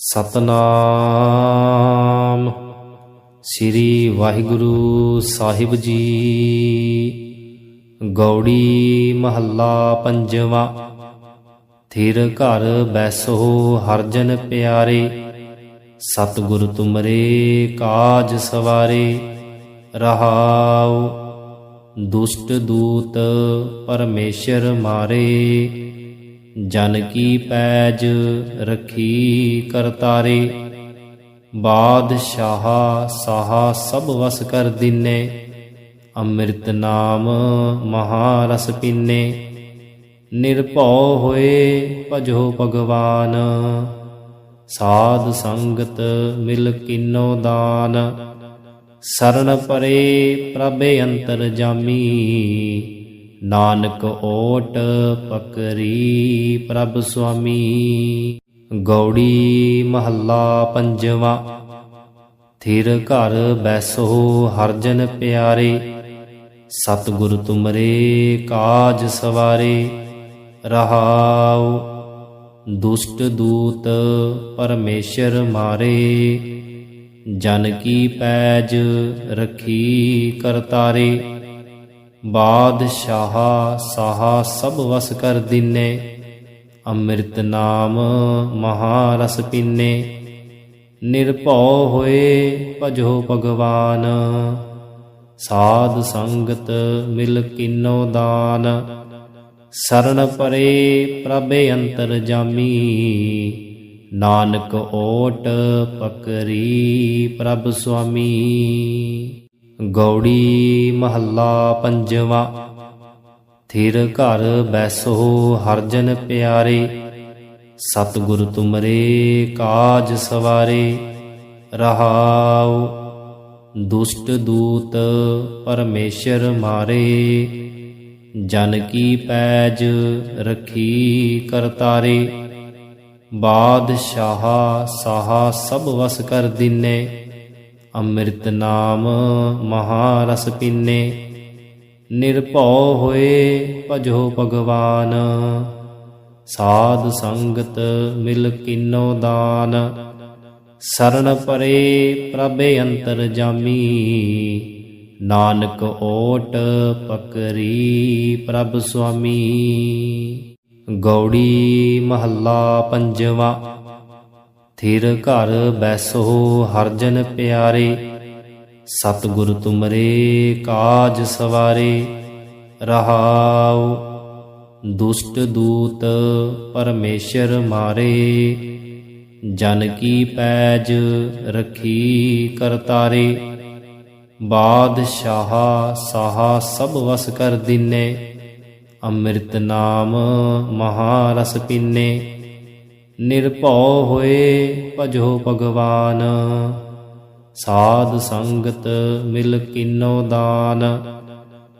ਸਤਨਾਮ। ਸ੍ਰੀ ਵਾਹਿਗੁਰੂ ਸਾਹਿਬ ਜੀ। ਗੌੜੀ ਮਹੱਲਾ ਪੰਜਵਾ। ਥਿਰ ਘਰ ਬੈਸੋ ਹਰਜਨ ਪਿਆਰੇ। ਸਤਿਗੁਰ ਤੁਮਰੇ ਕਾਜ ਸਵਾਰੇ। ਰਹਾਉ ਦੁਸ਼ਟ ਦੂਤ ਪਰਮੇਸ਼ਰ ਮਾਰੇ। ਜਨ ਕੀ ਪੈਜ ਰਖੀ ਕਰਤਾਰੇ ਬਾਦਸ਼ਾਹ ਸਾਹਾ ਸਭ ਵਸ ਕਰ ਦਿਨੇ, ਅੰਮ੍ਰਿਤ ਨਾਮ ਮਹਾਰਸ ਪੀਨੇ, ਨਿਰਭਉ ਹੋਏ ਭਜੋ ਭਗਵਾਨ, ਸਾਧ ਸੰਗਤ ਮਿਲ ਕਿਨੋ ਦਾਨ ਸਰਣ ਪਰੇ ਪ੍ਰਭੇ ਅੰਤਰ ਜਾਮੀ ਨਾਨਕ ਓਟ ਪਕਰੀ ਪ੍ਰਭ ਸੁਆਮੀ। ਗੌੜੀ ਮਹੱਲਾ ਪੰਜਵਾ। ਥਿਰ ਘਰ ਬੈਸੋ ਹਰਜਨ ਪਿਆਰੇ। ਸਤਿਗੁਰ ਤੁਮਰੇ ਕਾਜ ਸਵਾਰੇ। ਰਹਾਉ ਦੁਸ਼ਟ ਦੂਤ ਪਰਮੇਸ਼ਰ ਮਾਰੇ। ਜਨ ਕੀ ਪੈਜ ਰਖੀ ਕਰਤਾਰੇ। ਬਾਦਸ਼ਾਹ ਸਾਹਾ ਸਭ ਵਸ ਕਰ ਦਿਨੇ, ਅੰਮ੍ਰਿਤ ਨਾਮ ਮਹਾਰਸ ਪੀਨੇ। ਨਿਰਭਉ ਹੋਏ ਭਜੋ ਭਗਵਾਨ, ਸਾਧ ਸੰਗਤ ਮਿਲ ਕਿਨੋ ਦਾਨ। ਸਰਣ ਪਰੇ ਪ੍ਰਭੇ ਅੰਤਰ ਜਾਮੀ, ਨਾਨਕ ਓਟ ਪਕਰੀ ਪ੍ਰਭ ਸੁਆਮੀ। ਗੌੜੀ ਮਹੱਲਾ ਪੰਜਵਾ। ਥਿਰ ਘਰ ਬੈਸੋ ਹਰਜਨ ਪਿਆਰੇ, ਸਤਿਗੁਰ ਤੁਮਰੇ ਕਾਜ ਸਵਾਰੇ, ਰਹਾਉ ਦੁਸ਼ਟ ਦੂਤ ਪਰਮੇਸ਼ਰ ਮਾਰੇ, ਜਨ ਕੀ ਪੈਜ ਰਖੀ ਕਰਤਾਰੇ ਬਾਦਸ਼ਾਹ ਸਾਹਾ ਸਭ ਵਸ ਕਰ ਦਿਨੇ। ਅੰਮ੍ਰਿਤ ਨਾਮ ਮਹਾਰਸ ਪੀਨੇ। ਨਿਰਭਉ ਹੋਏ ਭਜੋ ਭਗਵਾਨ। ਸਾਧ ਸੰਗਤ ਮਿਲ ਕਿਨੋ ਦਾਨ। ਸਰਣ ਪਰੇ ਪ੍ਰਭੇ ਅੰਤਰ ਜਾਮੀ। ਨਾਨਕ ਓਟ ਪਕਰੀ ਪ੍ਰਭ ਸੁਆਮੀ। ਗੌੜੀ ਮਹੱਲਾ ਪੰਜਵਾ। ਥਿਰ ਘਰ ਬੈਸੋ ਹਰਜਨ ਪਿਆਰੇ, ਸਤਿਗੁਰ ਤੁਮਰੇ ਕਾਜ ਸਵਾਰੇ, ਰਹਾਉ ਦੁਸ਼ਟ ਦੂਤ ਪਰਮੇਸ਼ਰ ਮਾਰੇ, ਜਨ ਕੀ ਪੈਜ ਰਖੀ ਕਰਤਾਰੇ ਬਾਦਸ਼ਾਹ ਸਾਹਾ ਸਭ ਵਸ ਕਰ ਦਿਨੇ, ਅੰਮ੍ਰਿਤ ਨਾਮ ਮਹਾਰਸ ਪੀਨੇ। ਨਿਰਭਉ ਹੋਏ ਭਜੋ ਭਗਵਾਨ। ਸਾਧ ਸੰਗਤ ਮਿਲ ਕਿਨੋ ਦਾਨ।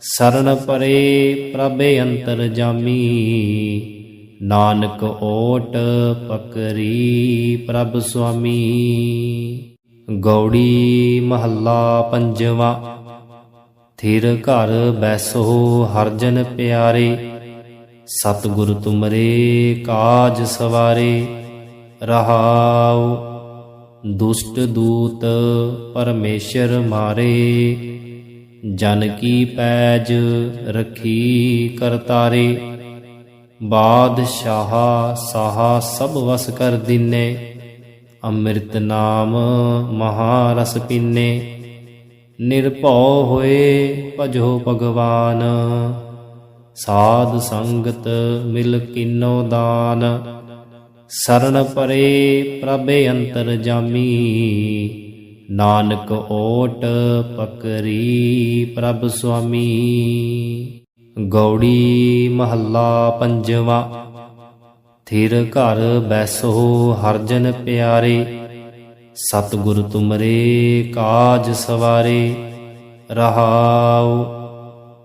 ਸਰਣ ਪਰੇ ਪ੍ਰਭੇ ਅੰਤਰ ਜਾਮੀ। ਨਾਨਕ ਓਟ ਪਕਰੀ ਪ੍ਰਭ ਸੁਆਮੀ। ਗੌੜੀ ਮਹੱਲਾ ਪੰਜਵਾ। ਥਿਰ ਘਰ ਬੈਸੋ ਹਰਜਨ ਪਿਆਰੇ। ਸਤਿਗੁਰ ਤੁਮਰੇ ਕਾਜ ਸਵਾਰੇ, ਰਹਾਉ। ਦੁਸ਼ਟ ਦੂਤ ਪਰਮੇਸ਼ਰ ਮਾਰੇ, ਜਨ ਕੀ ਪੈਜ ਰਖੀ ਕਰਤਾਰੇ। ਬਾਦਸ਼ਾਹ ਸਾਹਾ ਸਭ ਵਸ ਕਰ ਦਿਨੇ, ਅੰਮ੍ਰਿਤ ਨਾਮ ਮਹਾਰਸ ਪੀਨੇ। ਨਿਰਭਉ ਹੋਏ ਭਜੋ ਭਗਵਾਨ। ਸਾਧ ਸੰਗਤ ਮਿਲ ਕਿਨੋ ਦਾਨ। ਸਰਣ ਪਰੇ ਪ੍ਰਭੇ ਅੰਤਰ ਜਾਮੀ। ਨਾਨਕ ਓਟ ਪਕਰੀ ਪ੍ਰਭ ਸੁਆਮੀ। ਗੌੜੀ ਮਹੱਲਾ ਪੰਜਵਾ। ਥਿਰ ਘਰ ਬੈਸੋ ਹਰਜਨ ਪਿਆਰੇ। ਸਤਿਗੁਰ ਤੁਮਰੇ ਕਾਜ ਸਵਾਰੇ। ਰਹਾਉ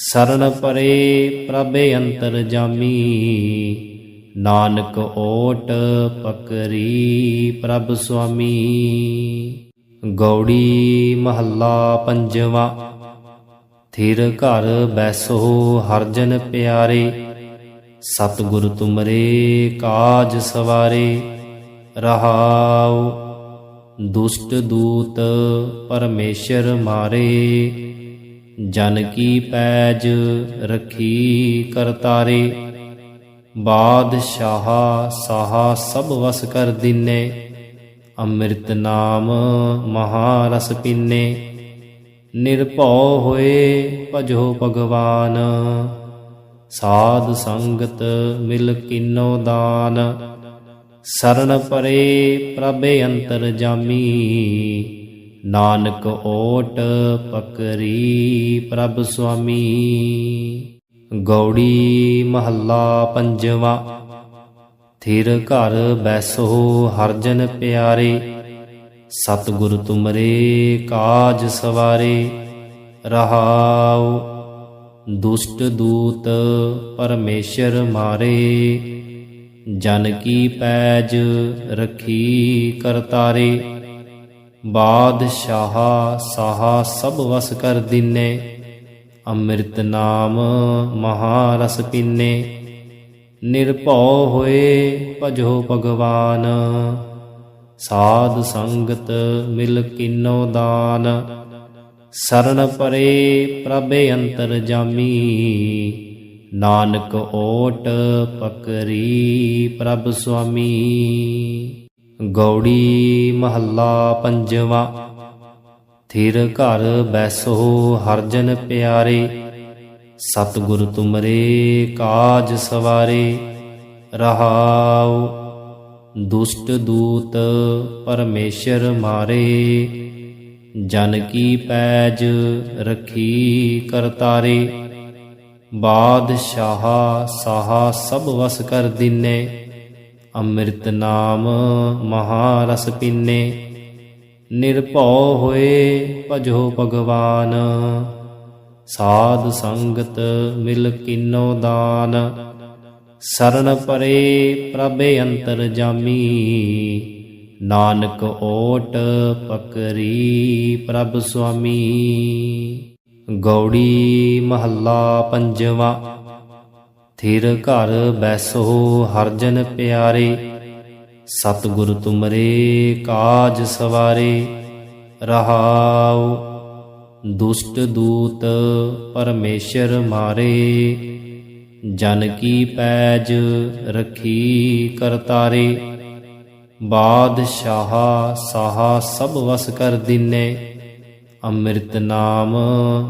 ਸਰਣ ਪਰੇ ਪ੍ਰਭ ਅੰਤਰ ਜਾਮੀ। ਨਾਨਕ ਓਟ ਪਕਰੀ ਪ੍ਰਭ ਸੁਆਮੀ। ਗੌੜੀ ਮਹੱਲਾ ਪੰਜਵਾ। ਥਿਰ ਘਰ ਬੈਸੋ ਹਰਜਨ ਪਿਆਰੇ। ਸਤਿਗੁਰ ਤੁਮਰੇ ਕਾਜ ਸਵਾਰੇ। ਰਹਾਉ ਦੁਸ਼ਟ ਦੂਤ ਪਰਮੇਸ਼ਰ ਮਾਰੇ। ਜਨ ਕੀ ਪੈਜ ਰਖੀ ਕਰਤਾਰੇ ਬਾਦਸ਼ਾਹ ਸਾਹਾ ਸਭ ਵਸ ਕਰ ਦਿਨੇ, ਅੰਮ੍ਰਿਤ ਨਾਮ ਮਹਾਰਸ ਪੀਨੇ, ਨਿਰਭਉ ਹੋਏ ਭਜੋ ਭਗਵਾਨ, ਸਾਧ ਸੰਗਤ ਮਿਲ ਕਿਨੋ ਦਾਨ ਸਰਣ ਪਰੇ ਪ੍ਰਭ ਅੰਤਰ ਜਾਮੀ ਨਾਨਕ ਓਟ ਪਕਰੀ ਪ੍ਰਭ ਸੁਆਮੀ। ਗੌੜੀ ਮਹੱਲਾ ਪੰਜਵਾ। ਥਿਰ ਘਰ ਬੈਸੋ ਹਰਜਨ ਪਿਆਰੇ। ਸਤਿਗੁਰ ਤੁਮਰੇ ਕਾਜ ਸਵਾਰੇ। ਰਹਾਉ ਦੁਸ਼ਟ ਦੂਤ ਪਰਮੇਸ਼ਰ ਮਾਰੇ। ਜਨ ਕੀ ਪੈਜ ਰਖੀ ਕਰਤਾਰੇ। ਬਾਦਸ਼ਾਹ ਸਾਹਾ ਸਭ ਵਸ ਕਰ ਦਿਨੇ, ਅੰਮ੍ਰਿਤ ਨਾਮ ਮਹਾਰਸ ਪੀਨੇ। ਨਿਰਭਉ ਹੋਏ ਭਜੋ ਭਗਵਾਨ, ਸਾਧ ਸੰਗਤ ਮਿਲ ਕਿਨੋ ਦਾਨ। ਸਰਣ ਪਰੇ ਪ੍ਰਭ ਅੰਤਰ ਜਾਮੀ, ਨਾਨਕ ਓਟ ਪਕਰੀ ਪ੍ਰਭ ਸੁਆਮੀ। ਗੌੜੀ ਮਹੱਲਾ ਪੰਜਵਾ। ਥਿਰ ਘਰ ਬੈਸੋ ਹਰਜਨ ਪਿਆਰੇ, ਸਤਿਗੁਰ ਤੁਮਰੇ ਕਾਜ ਸਵਾਰੇ, ਰਹਾਉ ਦੁਸ਼ਟ ਦੂਤ ਪਰਮੇਸ਼ਰ ਮਾਰੇ, ਜਨ ਕੀ ਪੈਜ ਰਖੀ ਕਰਤਾਰੇ ਬਾਦਸ਼ਾਹ ਸਾਹਾ ਸਭ ਵਸ ਕਰ ਦਿਨੇ। ਅੰਮ੍ਰਿਤ ਨਾਮ ਮਹਾਰਸ ਪੀਨੇ। ਨਿਰਭਉ ਹੋਏ ਭਜੋ ਭਗਵਾਨ। ਸਾਧ ਸੰਗਤ ਮਿਲ ਕਿਨੋ ਦਾਨ। ਸਰਣ ਪਰੇ ਪ੍ਰਭ ਅੰਤਰ ਜਾਮੀ। ਨਾਨਕ ਓਟ ਪਕਰੀ ਪ੍ਰਭ ਸੁਆਮੀ। ਗੌੜੀ ਮਹੱਲਾ ਪੰਜਵਾ। ਥਿਰ ਘਰ ਬੈਸੋ ਹਰਜਨ ਪਿਆਰੇ, ਸਤਿਗੁਰ ਤੁਮਰੇ ਕਾਜ ਸਵਾਰੇ, ਰਹਾਉ ਦੁਸ਼ਟ ਦੂਤ ਪਰਮੇਸ਼ਰ ਮਾਰੇ, ਜਨ ਕੀ ਪੈਜ ਰਖੀ ਕਰਤਾਰੇ ਬਾਦਸ਼ਾਹ ਸਾਹਾ ਸਭ ਵਸ ਕਰ ਦਿਨੇ, ਅੰਮ੍ਰਿਤ ਨਾਮ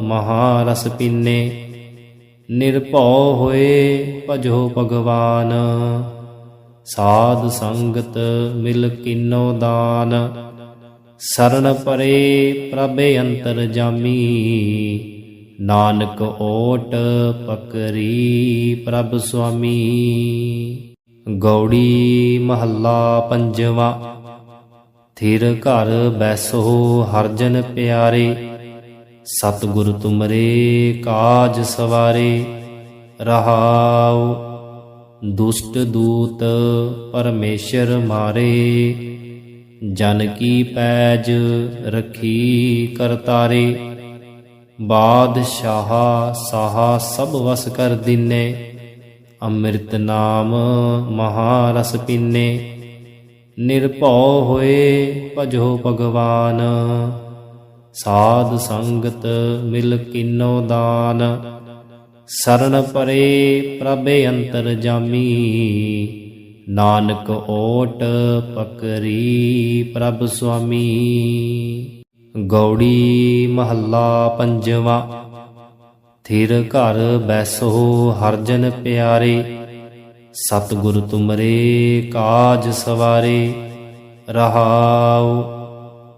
ਮਹਾਰਸ ਪੀਨੇ। ਨਿਰਭਉ ਹੋਏ ਭਜੋ ਭਗਵਾਨ। ਸਾਧ ਸੰਗਤ ਮਿਲ ਕਿਨੋ ਦਾਨ। ਸਰਣ ਪਰੇ ਪ੍ਰਭ ਅੰਤਰ ਜਾਮੀ। ਨਾਨਕ ਓਟ ਪਕਰੀ ਪ੍ਰਭ ਸੁਆਮੀ। ਗੌੜੀ ਮਹੱਲਾ ਪੰਜਵਾ। ਥਿਰ ਘਰ ਬੈਸੋ ਹਰਜਨ ਪਿਆਰੇ। ਸਤਿਗੁਰ ਤੁਮਰੇ, ਕਾਜ ਸਵਾਰੇ, ਰਹਾਉ। ਦੁਸ਼ਟ ਦੂਤ ਪਰਮੇਸ਼ਰ ਮਾਰੇ, ਜਨ ਕੀ ਪੈਜ ਰਖੀ ਕਰਤਾਰੇ। ਬਾਦਸ਼ਾਹ ਸਾਹਾ ਸਭ ਵਸ ਕਰ ਦਿਨੇ, ਅੰਮ੍ਰਿਤ ਨਾਮ ਮਹਾਰਸ ਪੀਨੇ। ਨਿਰਭਉ ਹੋਏ ਭਜੋ ਭਗਵਾਨ। ਸਾਧ ਸੰਗਤ ਮਿਲ ਕਿਨੋ ਦਾਨ। ਸਰਣ ਪਰੇ ਪ੍ਰਭ ਅੰਤਰ ਜਾਮੀ। ਨਾਨਕ ਓਟ ਪਕਰੀ ਪ੍ਰਭ ਸੁਆਮੀ। ਗੌੜੀ ਮਹੱਲਾ ਪੰਜਵਾ। ਥਿਰ ਘਰ ਬੈਸੋ ਹਰਜਨ ਪਿਆਰੇ। ਸਤਿਗੁਰ ਤੁਮਰੇ ਕਾਜ ਸਵਾਰੇ। ਰਹਾਉ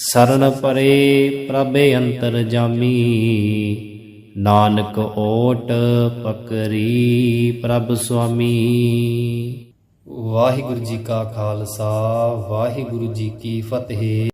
ਸਰਣ ਪਰੇ ਪ੍ਰਭੇ ਅੰਤਰ ਜਾਮੀ। ਨਾਨਕ ਓਟ ਪਕਰੀ ਪ੍ਰਭ ਸੁਆਮੀ। ਵਾਹਿਗੁਰੂ ਜੀ ਕਾ ਖਾਲਸਾ, ਵਾਹਿਗੁਰੂ ਜੀ ਕੀ ਫਤਿਹ।